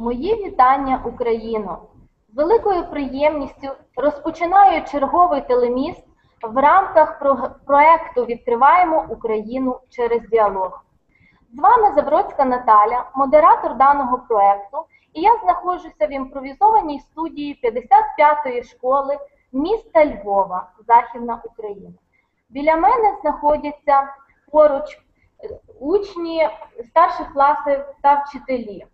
Мої вітання, Україно! З великою приємністю розпочинаю черговий телеміст в рамках про- проекту Відкриваємо Україну через діалог. З вами Забродська Наталя, модератор даного проекту, і я знаходжуся в імпровізованій студії 55-ї школи міста Львова, Західна Україна. Біля мене знаходяться поруч е, учні старших класів та вчителі.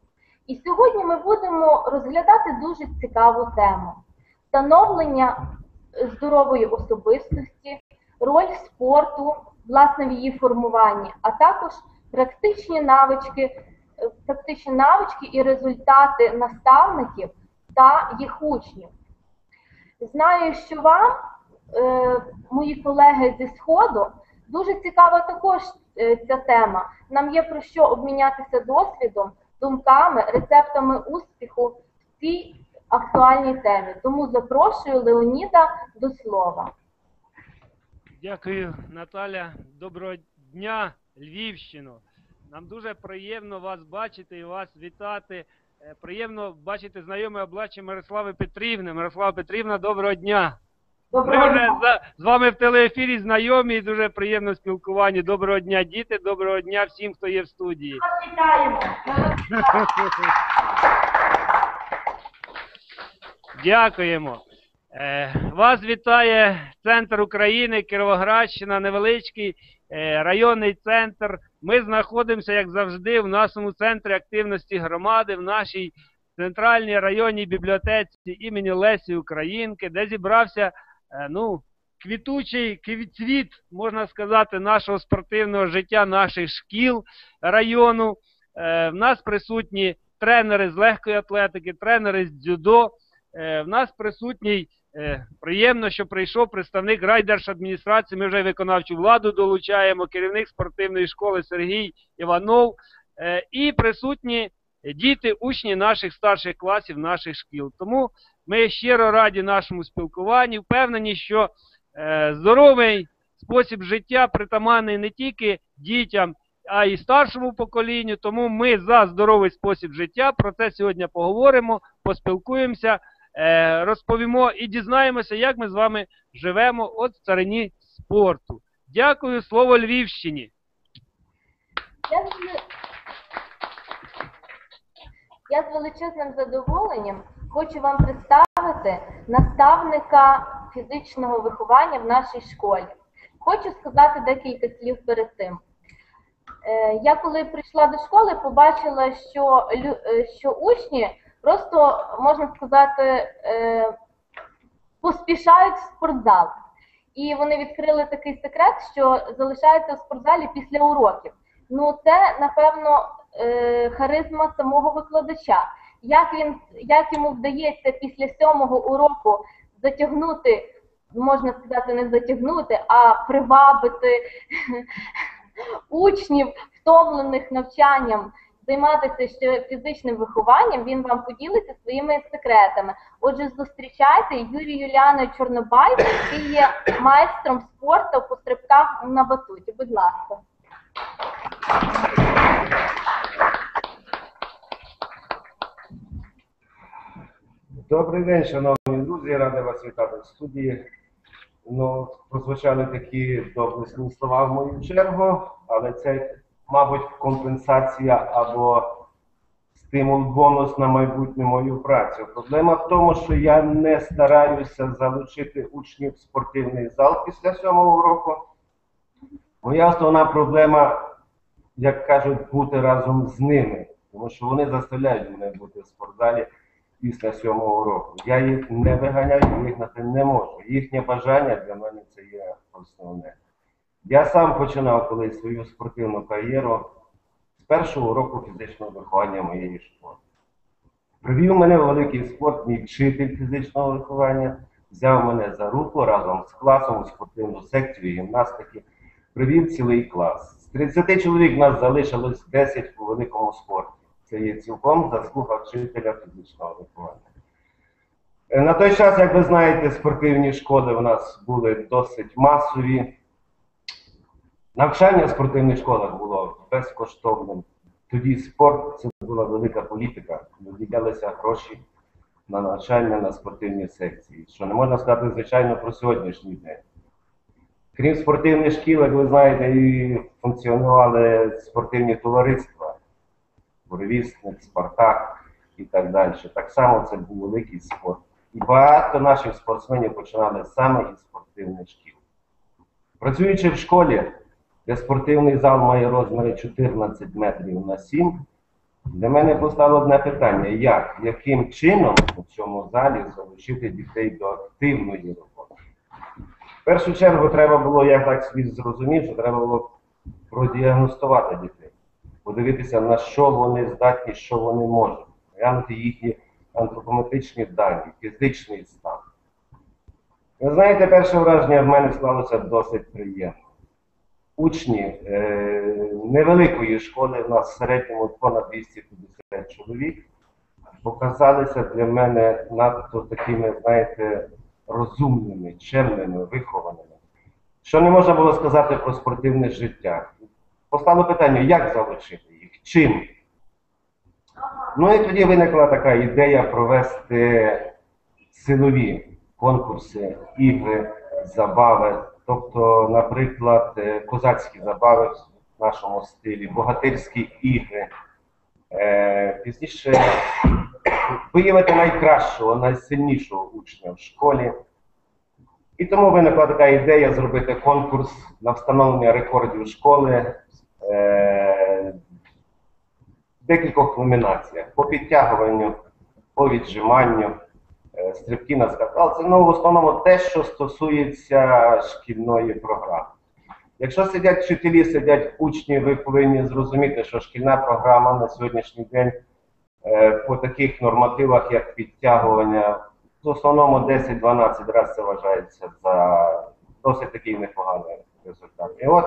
І сьогодні ми будемо розглядати дуже цікаву тему: становлення е, здорової особистості, роль спорту, власне, в її формуванні, а також практичні навички, е, практичні навички і результати наставників та їх учнів. Знаю, що вам, е, мої колеги зі Сходу, дуже цікава також е, ця тема. Нам є про що обмінятися досвідом, думками, рецептами успіху в цій актуальній темі. Тому запрошую Леоніда до слова. Дякую, Наталя. Доброго дня, Львівщино. Нам дуже приємно вас бачити і вас вітати. Е, Приємно бачити знайоме обличчя Мирослави Петрівни. Мирослава Петрівна, доброго дня. Доброго дня. за- з вами в телеефірі знайомі і дуже приємно спілкування. Доброго дня, діти, доброго дня всім, хто є в студії. Вас вітаємо. Дякуємо. Е, Вас вітає центр України, Кіровоградщина, невеличкий е, районний центр. Ми знаходимося, як завжди, в нашому центрі активності громади, в нашій центральній районній бібліотеці імені Лесі Українки, де зібрався ну, квітучий квітцвіт, можна сказати, нашого спортивного життя, наших шкіл району. Е, В нас присутні тренери з легкої атлетики, тренери з дзюдо. Е, В нас присутній е, приємно, що прийшов представник райдержадміністрації. Ми вже виконавчу владу долучаємо, керівник спортивної школи Сергій Іванов. Е, І присутні діти, учні наших старших класів, наших шкіл. Тому ми щиро раді нашому спілкуванню, впевнені, що е, здоровий спосіб життя притаманний не тільки дітям, а й старшому поколінню. Тому ми за здоровий спосіб життя. Про це сьогодні поговоримо, поспілкуємося, е, розповімо і дізнаємося, як ми з вами живемо от в царині спорту. Дякую, слово Львівщині. Я з, величезним задоволенням хочу вам представити наставника фізичного виховання в нашій школі. Хочу сказати декілька слів перед тим. Е, Я коли прийшла до школи, побачила, що, е, що учні просто, можна сказати, е, поспішають в спортзал. І вони відкрили такий секрет, що залишаються в спортзалі після уроків. Ну, це, напевно, харизма самого викладача. Як він, як йому вдається після сьомого уроку затягнути, можна сказати, не затягнути, а привабити учнів, втомлених навчанням, займатися ще фізичним вихованням, він вам поділиться своїми секретами. Отже, зустрічайте Юрію Юліаною Чорнобай, який є майстром спорту по стрибках на батуті. Будь ласка. Добрий день, шановні друзі, радий вас вітати в студії. Ну, прозвучали такі доблесні слова в мою чергу, але це, мабуть, компенсація або стимул бонус на майбутню мою працю. Проблема в тому, що я не стараюся залучити учнів в спортивний зал після сьомого року. Моя основна проблема, як кажуть, бути разом з ними, тому що вони заставляють мене бути в спортзалі після сьомого року. Я їх не виганяю, вигнати не можу. Їхнє бажання для мене це є основне. Я сам починав колись свою спортивну кар'єру з першого року фізичного виховання моєї школи. Привів мене в великий спорт, мій вчитель фізичного виховання, взяв мене за руку разом з класом у спортивну секцію гімнастики, привів цілий клас. З 30 чоловік нас залишилось 10 у великому спорті. Це є цілком заслуга вчителя фізичного виховання. Е, На той час, як ви знаєте, спортивні школи у нас були досить масові. Навчання в спортивних школах було безкоштовним. тоді спорт це була велика політика. Виділялися гроші на навчання на спортивні секції, що не можна сказати, звичайно, про сьогоднішній день. Крім спортивних шкіл, як ви знаєте, і функціонували спортивні товариства, Буревісник, Спартак і так далі. Так само це був великий спорт. І багато наших спортсменів починали саме із спортивних шкіл. Працюючи в школі, де спортивний зал має розміри 14 метрів на 7, для мене постало одне питання: як, яким чином у цьому залі залучити дітей до активної роботи? В першу чергу треба було, я так собі зрозумів, що треба було продіагностувати дітей, подивитися, на що вони здатні, що вони можуть, глянути їхні антропометричні дані, фізичний стан. Ви знаєте, перше враження в мене склалося досить приємно. Учні е, невеликої школи, у нас в середньому понад 250 чоловік, показалися для мене надто такими, знаєте, розумними, чемними, вихованими. Що не можна було сказати про спортивне життя. Постало питання, як залучити їх, чим? Ну і тоді виникла така ідея провести силові конкурси, ігри, забави. Тобто, наприклад, е, козацькі забави в нашому стилі, богатирські ігри. Е, Пізніше виявити найкращого, найсильнішого учня в школі. І тому виникла така ідея зробити конкурс на встановлення рекордів школи е, декількох номінаціях по підтягуванню, по віджиманню, е, стрибки на скакалці. Ну, в основному те, що стосується шкільної програми. Якщо сидять вчителі, сидять учні, ви повинні зрозуміти, що шкільна програма на сьогоднішній день е, по таких нормативах, як підтягування, в основному 10-12 разів це вважається за досить такий непоганий результат. І от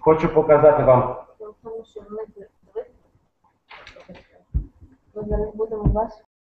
хочу показати вам Тому що ми. Ми будемо вас